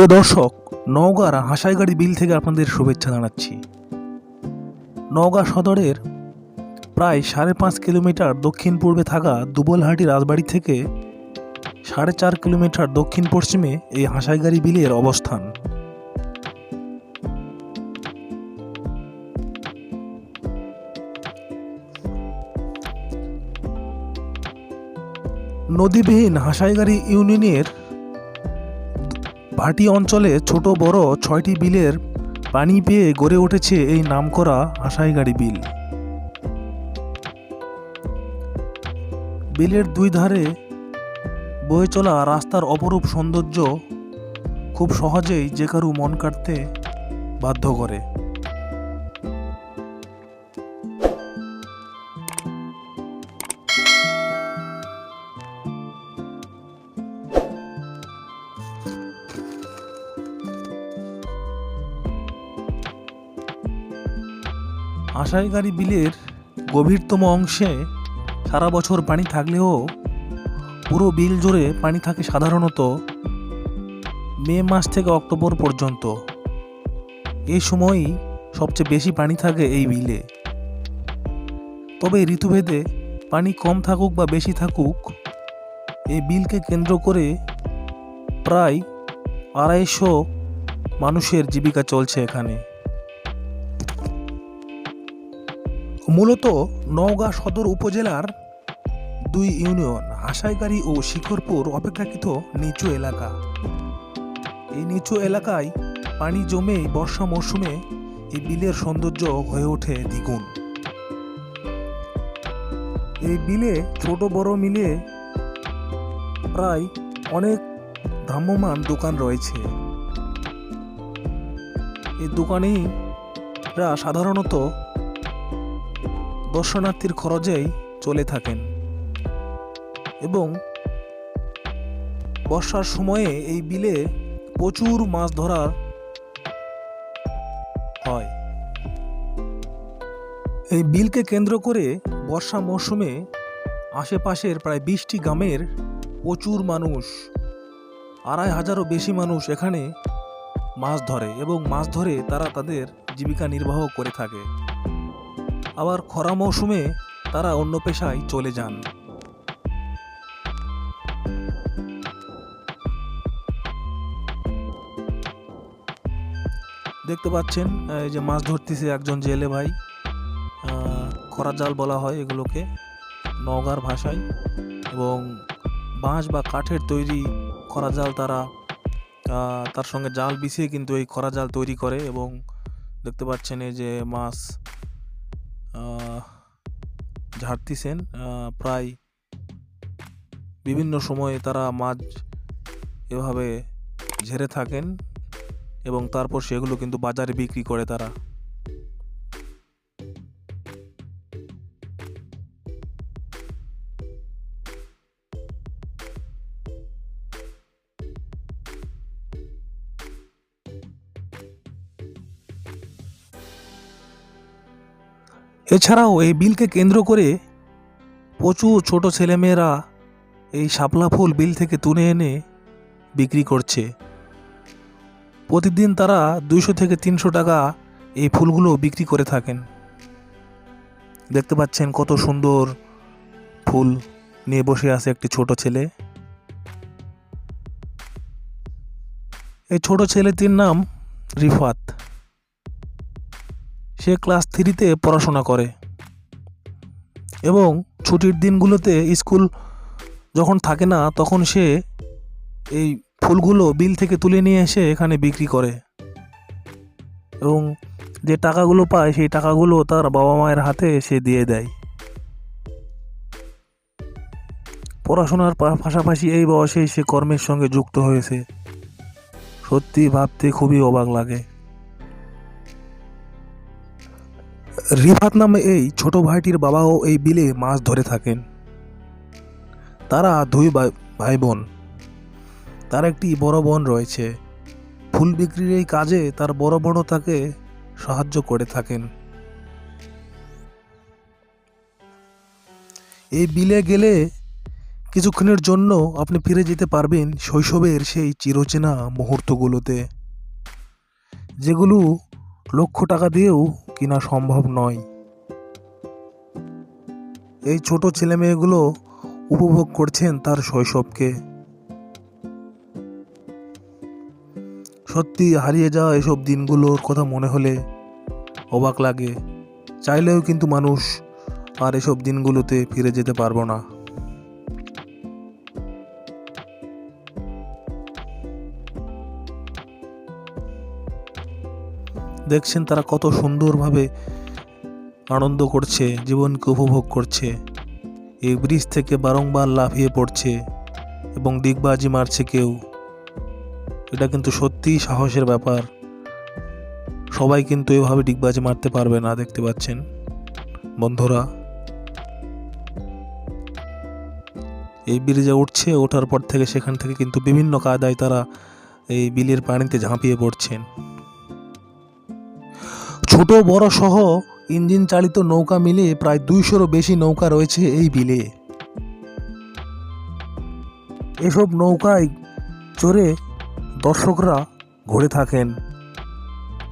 প্রিয় দর্শক, নওগাঁর হাসাইগাড়ি বিল থেকে আপনাদের শুভেচ্ছা জানাচ্ছি। নওগাঁ সদরের প্রায় সাড়ে পাঁচ কিলোমিটার দক্ষিণ পূর্বে থাকা দুবলহাটি রাজবাড়ি থেকে সাড়ে চার কিলোমিটার দক্ষিণ পশ্চিমে এই হাসাইগাড়ি বিলের অবস্থান। নদীবিহীন হাসাইগাড়ি ইউনিয়নের ভাটি অঞ্চলে ছোট বড় ছয়টি বিলের পানি পেয়ে গড়ে উঠেছে এই নামকরা হাসাইগাড়ি বিল। বিলের দুই ধারে বয়ে চলা রাস্তার অপরূপ সৌন্দর্য খুব সহজেই যে কারু মন কাটতে বাধ্য করে। আশাইগাড়ি বিলের গভীরতম অংশে সারা বছর পানি থাকলেও পুরো বিল জুড়ে পানি থাকে সাধারণত মে মাস থেকে অক্টোবর পর্যন্ত। এই সময়ই সবচেয়ে বেশি পানি থাকে এই বিলে। তবে ঋতুভেদে পানি কম থাকুক বা বেশি থাকুক, এই বিলকে কেন্দ্র করে প্রায় আড়াইশো মানুষের জীবিকা চলছে এখানে। মূলত নওগাঁ সদর উপজেলার দুই ইউনিয়ন, হাসাইগাড়ি ও শিখরপুর অপেক্ষাকৃত নিচু এলাকা। এই নিচু এলাকায় পানি জমে বর্ষা মৌসুমে এই বিলের সৌন্দর্য হয়ে ওঠে দ্বিগুণ। এই বিলে ছোট বড় মিলে প্রায় অনেক ভ্রাম্যমান দোকান রয়েছে। এই দোকানিরা সাধারণত দর্শনার্থীর খরচেই চলে থাকেন। এবং বর্ষার সময়ে এই বিলে প্রচুর মাছ ধরার হয়। এই বিলকে কেন্দ্র করে বর্ষা মৌসুমে আশেপাশের প্রায় বিশটি গ্রামের প্রচুর মানুষ, আড়াই হাজারও বেশি মানুষ এখানে মাছ ধরে এবং মাছ ধরে তারা তাদের জীবিকা নির্বাহ করে থাকে। আবার খরা মৌসুমে তারা অন্য পেশায় চলে যান। দেখতে পাচ্ছেন, এই যে মাছ ধরতেছে একজন জেলে ভাই। খরা জাল বলা হয় এগুলোকে নগার ভাষায়। এবং বাঁশ বা কাঠের তৈরি খরা জাল তারা তার সঙ্গে জাল বিছিয়ে কিন্তু এই খরা জাল তৈরি করে। এবং দেখতে পাচ্ছেন এই যে মাছ ঝাড়তিছেন প্রায় বিভিন্ন সময়ে তারা মাছ এভাবে ঝেড়ে থাকেন এবং তারপর সেগুলো কিন্তু বাজারে বিক্রি করে তারা। এছাড়াও এই বিলকে কেন্দ্র করে প্রচুর ছোট ছেলেমেয়েরা এই শাপলা ফুল বিল থেকে তুলে এনে বিক্রি করছে। প্রতিদিন তারা দুইশো থেকে তিনশো টাকা এই ফুলগুলো বিক্রি করে থাকেন। দেখতে পাচ্ছেন কত সুন্দর ফুল নিয়ে বসে আছে একটি ছোট ছেলে। এই ছোট ছেলেটির নাম রিফাত। সে ক্লাস থ্রিতে পড়াশোনা করে। এবং ছুটির দিনগুলোতে স্কুল যখন থাকে না, তখন সে এই ফুলগুলো বিল থেকে তুলে নিয়ে এসে এখানে বিক্রি করে। এবং যে টাকাগুলো পায়, সেই টাকাগুলো তার বাবা মায়ের হাতে সে দিয়ে দেয়। পড়াশোনার পাশাপাশি এই বয়সে সে কর্মের সঙ্গে যুক্ত হয়েছে। সত্যি ভাবতে খুবই অবাক লাগে। রিফাত নামে এই ছোট ভাইটির বাবাও এই বিলে মাছ ধরে থাকেন। তারা দুই ভাই- বোন তার একটি বড় বোন রয়েছে। ফুল বিক্রির এই কাজে তার বড় বোনও তাকে সাহায্য করে থাকেন। এই বিলে গেলে কিছুক্ষণের জন্য আপনি ফিরে যেতে পারবেন শৈশবের সেই চিরচেনা মুহূর্তগুলোতে, যেগুলো লক্ষ টাকা দিয়েও কিনা সম্ভব নয়। এই ছোট ছেলে মেয়েগুলো উপভোগ করছেন তার শৈশবকে। সত্যি হারিয়ে যাওয়া এসব দিনগুলোর কথা মনে হলে অবাক লাগে। চাইলেও কিন্তু মানুষ আর এসব দিনগুলোতে ফিরে যেতে পারব না। দেখছেন তারা কত সুন্দরভাবে আনন্দ করছে, জীবনকে উপভোগ করছে। এই ব্রিজ থেকে বারংবার লাফিয়ে পড়ছে এবং দিগবাজি মারছে কেউ। এটা কিন্তু সত্যিই সাহসের ব্যাপার। সবাই কিন্তু এভাবে ডিগবাজি মারতে পারবে না, দেখতে পাচ্ছেন। বন্ধুরা, এই ব্রিজে উঠছে, ওঠার পর থেকে সেখান থেকে কিন্তু বিভিন্ন কায়দায় তারা এই বিলের পানিতে ঝাঁপিয়ে পড়ছেন। ছোট বড় সহ ইঞ্জিন চালিত নৌকা মিলিয়ে প্রায় দুইশোরও বেশি নৌকা রয়েছে এই বিলে। এসব নৌকায় চড়ে দর্শকরা ঘুরে থাকেন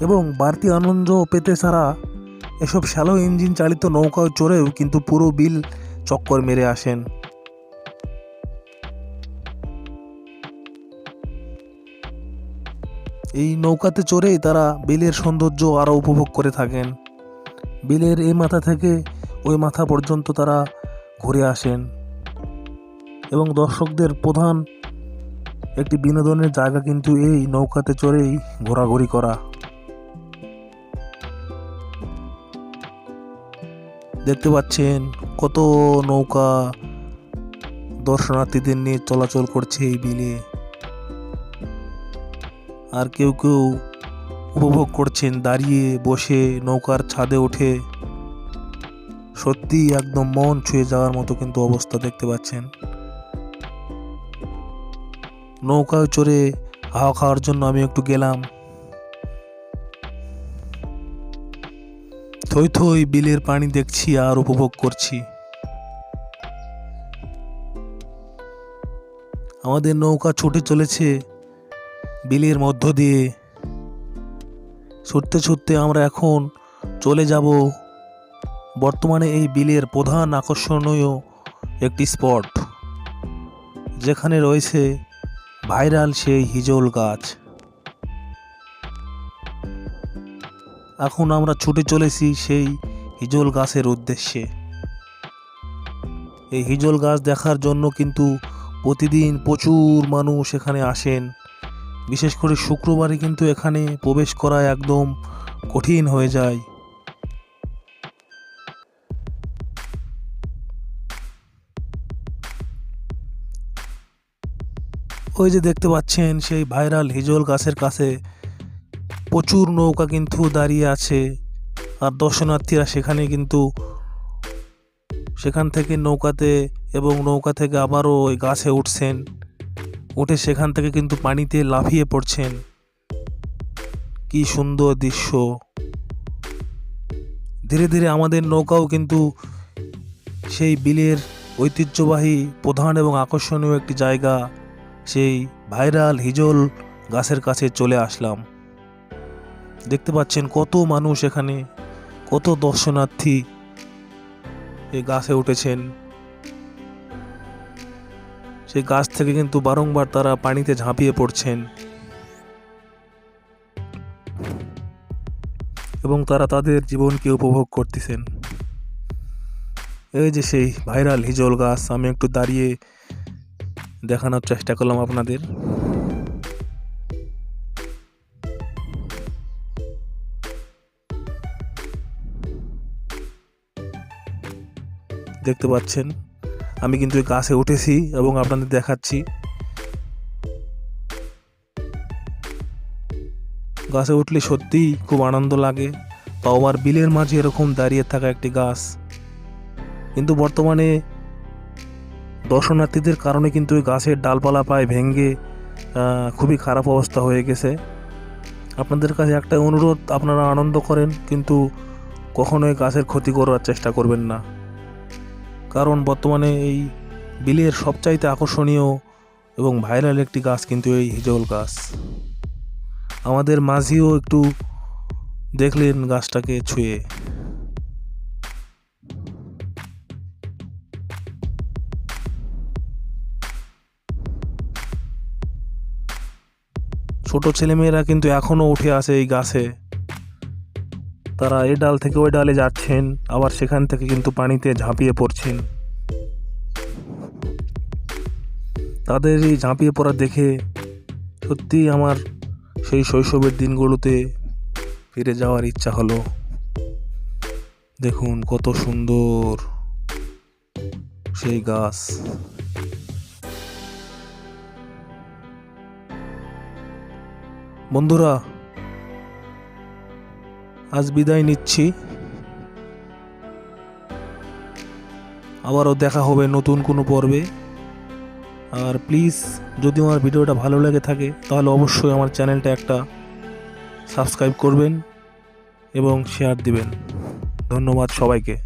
এবং বাড়তি আনন্দ পেতে ছাড়া এসব শ্যালো ইঞ্জিন চালিত নৌকায় চড়েও কিন্তু পুরো বিল চক্কর মেরে আসেন। এই নৌকাতে চড়েই তারা বিলের সৌন্দর্য আরও উপভোগ করে থাকেন। বিলের এই মাথা থেকে ওই মাথা পর্যন্ত তারা ঘুরে আসেন এবং দর্শকদের প্রধান একটি বিনোদনের জায়গা কিন্তু এই নৌকাতে চড়েই ঘোরাঘুরি করা। দেখতে পাচ্ছেন কত নৌকা দর্শনার্থীদের নিয়ে চলাচল করছে এই বিলে। আর কেউ কেউ উপভোগ করছেন দাঁড়িয়ে বসে নৌকার ছাদে উঠে। সত্যি একদম মন ছুঁয়ে যাওয়ার মতো কিন্তু অবস্থা দেখতে পাচ্ছেন। নৌকায় চড়ে হাওয়া খাওয়ার জন্য আমি একটু গেলাম। থই থই বিলের পানি দেখছি আর উপভোগ করছি। আমাদের নৌকা ছুটে চলেছে বিলের মধ্য দিয়ে। ছুটতে ছুটতে আমরা এখন চলে যাব বর্তমানে এই বিলের প্রধান আকর্ষণীয় একটি স্পট, যেখানে রয়েছে ভাইরাল সেই হিজল গাছ। এখন আমরা ছুটে চলেছি সেই হিজল গাছের উদ্দেশ্যে। এই হিজল গাছ দেখার জন্য কিন্তু প্রতিদিন প্রচুর মানুষ এখানে আসেন। বিশেষ করে শুক্রবারে কিন্তু এখানে প্রবেশ করা একদম কঠিন হয়ে যায়। ওই যে দেখতে পাচ্ছেন, সেই ভাইরাল হিজল গাছের কাছে প্রচুর নৌকা কিন্তু দাঁড়িয়ে আছে আর দর্শনার্থীরা সেখানে কিন্তু সেখান থেকে নৌকাতে এবং নৌকা থেকে আবারও ওই গাছে উঠছেন। উঠে সেখান থেকে কিন্তু পানিতে লাফিয়ে পড়ছেন। কি সুন্দর দৃশ্য। ধীরে ধীরে আমাদের নৌকাও কিন্তু সেই বিলের ঐতিহ্যবাহী প্রধান এবং আকর্ষণীয় একটি জায়গা, সেই ভাইরাল হিজল গাছের কাছে চলে আসলাম। দেখতে পাচ্ছেন কত মানুষ এখানে, কত দর্শনার্থী এই গাছে উঠেছেন। সেই গাছ থেকে কিন্তু বারংবার তারা পানিতে ঝাঁপিয়ে পড়ছেন। এবং তারা তাদের জীবনকে উপভোগ করতেছেন। এই যে সেই ভাইরাল হিজল গাছ, আমি একটু দাঁড়িয়ে দেখানোর চেষ্টা করলাম আপনাদের। দেখতে পাচ্ছেন আমি কিন্তু এই গাছে উঠেছি এবং আপনাদের দেখাচ্ছি। গাছে উঠলে সত্যিই খুব আনন্দ লাগে। তাও আবার বিলের মাঝে এরকম দাঁড়িয়ে থাকা একটি গাছ। কিন্তু বর্তমানে দর্শনার্থীদের কারণে কিন্তু এই গাছের ডালপালা পায় ভেঙ্গে খুবই খারাপ অবস্থা হয়ে গেছে। আপনাদের কাছে একটা অনুরোধ, আপনারা আনন্দ করেন, কিন্তু কখনোই গাছের ক্ষতি করার চেষ্টা করবেন না। কারণ বর্তমানে এই বিলের সবচাইতে আকর্ষণীয় এবং ভাইরাল একটি গাছ কিন্তু এই হিজল গাছ। আমাদের মাঝিও একটু দেখলেন গাছটাকে ছুঁয়ে। ছোট ছেলেমেয়েরা কিন্তু এখনও উঠে আসে এই গাছে। তারা এ ডাল থেকে ওই ডালে যাচ্ছেন, আবার সেখান থেকে কিন্তু পানিতে ঝাঁপিয়ে পড়ছেন। তাদের এই ঝাঁপিয়ে পড়া দেখে সত্যি আমার সেই শৈশবের দিনগুলোতে ফিরে যাওয়ার ইচ্ছা হলো। দেখুন কত সুন্দর সেই গাছ। বন্ধুরা আজ বিদায় নিচ্ছি। আবারও দেখা হবে নতুন কোনো পর্বে। আর প্লিজ যদি আমার ভিডিওটা ভালো লেগে থাকে, তাহলে অবশ্যই আমার চ্যানেলটা একটা সাবস্ক্রাইব করবেন এবং শেয়ার দিবেন। ধন্যবাদ সবাইকে।